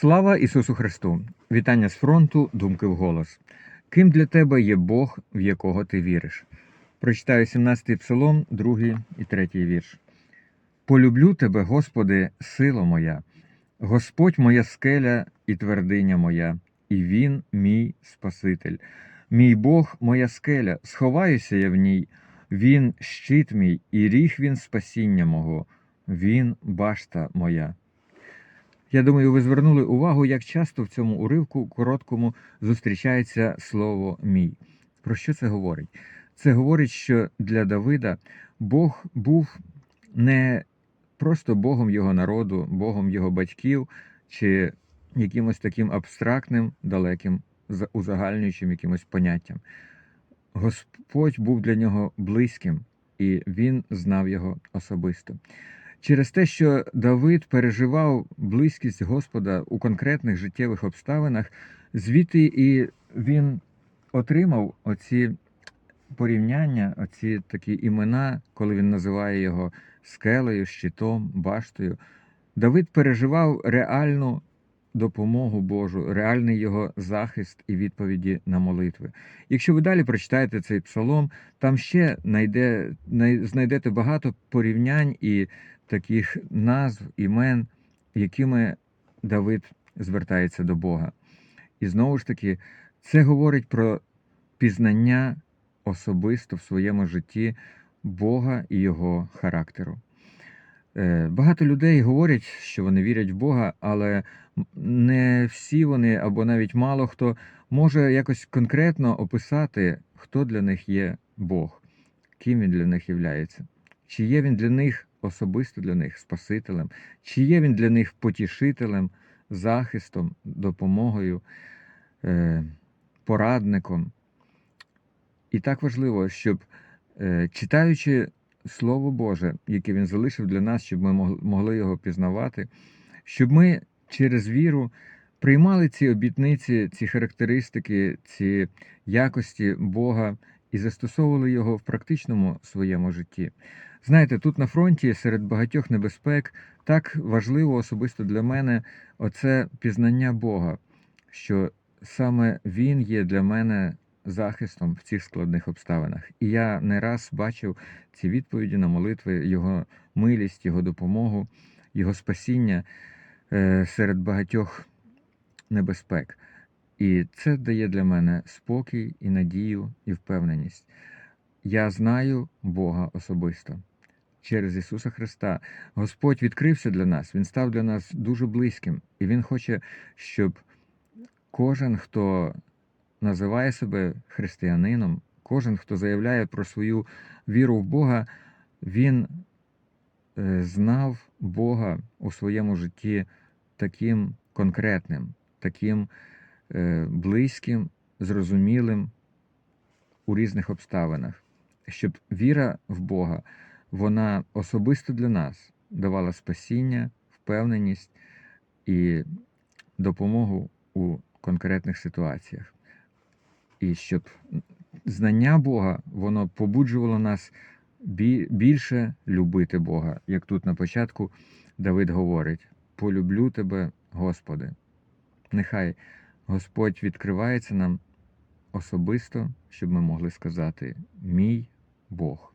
Слава Ісусу Христу! Вітання з фронту, думки вголос. Ким для тебе є Бог, в якого ти віриш? Прочитаю 17-й псалом, 2 і 3 вірш. Полюблю тебе, Господи, сила моя, Господь моя скеля і твердиня моя, і Він мій Спаситель. Мій Бог, моя скеля, сховаюся я в ній, Він щит мій, і ріг він спасіння мого, Він башта моя. Я думаю, ви звернули увагу, як часто в цьому уривку короткому зустрічається слово мій. Про що це говорить? Це говорить, що для Давида Бог був не просто Богом його народу, Богом його батьків чи якимось таким абстрактним, далеким, за- узагальнюючим якимось поняттям. Господь був для нього близьким, і він знав його особисто. Через те, що Давид переживав близькість Господа у конкретних життєвих обставинах, звідти і він отримав оці порівняння, оці такі імена, коли він називає його скелею, щитом, баштою. Давид переживав реальну допомогу Божу, реальний його захист і відповіді на молитви. Якщо ви далі прочитаєте цей псалом, там ще знайде, най- знайдете багато порівнянь і таких назв, імен, якими Давид звертається до Бога. І знову ж таки, це говорить про пізнання особисто в своєму житті Бога і Його характеру. Е, Багато людей говорять, що вони вірять в Бога, але не всі вони, або навіть мало хто може якось конкретно описати, хто для них є Бог, ким він для них являється. Чи є він для них особисто для них Спасителем, чи є він для них потішителем, захистом, допомогою, е, порадником. І так важливо, щоб е, читаючи Слово Боже, яке Він залишив для нас, щоб ми могли його пізнавати, щоб ми через віру приймали ці обітниці, ці характеристики, ці якості Бога і застосовували його в практичному своєму житті. Знаєте, тут на фронті серед багатьох небезпек так важливо особисто для мене оце пізнання Бога, що саме Він є для мене захистом в цих складних обставинах. І я не раз бачив ці відповіді на молитви, Його милість, Його допомогу, Його спасіння е, серед багатьох небезпек. І це дає для мене спокій і надію і впевненість. Я знаю Бога особисто. Через Ісуса Христа Господь відкрився для нас, Він став для нас дуже близьким, і Він хоче, щоб кожен, хто називає себе християнином, кожен, хто заявляє про свою віру в Бога, він е, знав Бога у своєму житті таким конкретним, таким е, близьким, зрозумілим у різних обставинах, щоб віра в Бога, вона особисто для нас давала спасіння, впевненість і допомогу у конкретних ситуаціях. І щоб знання Бога, воно побуджувало нас більше любити Бога, як тут на початку Давид говорить: полюблю тебе, Господи. Нехай Господь відкривається нам особисто, щоб ми могли сказати: Мій Бог.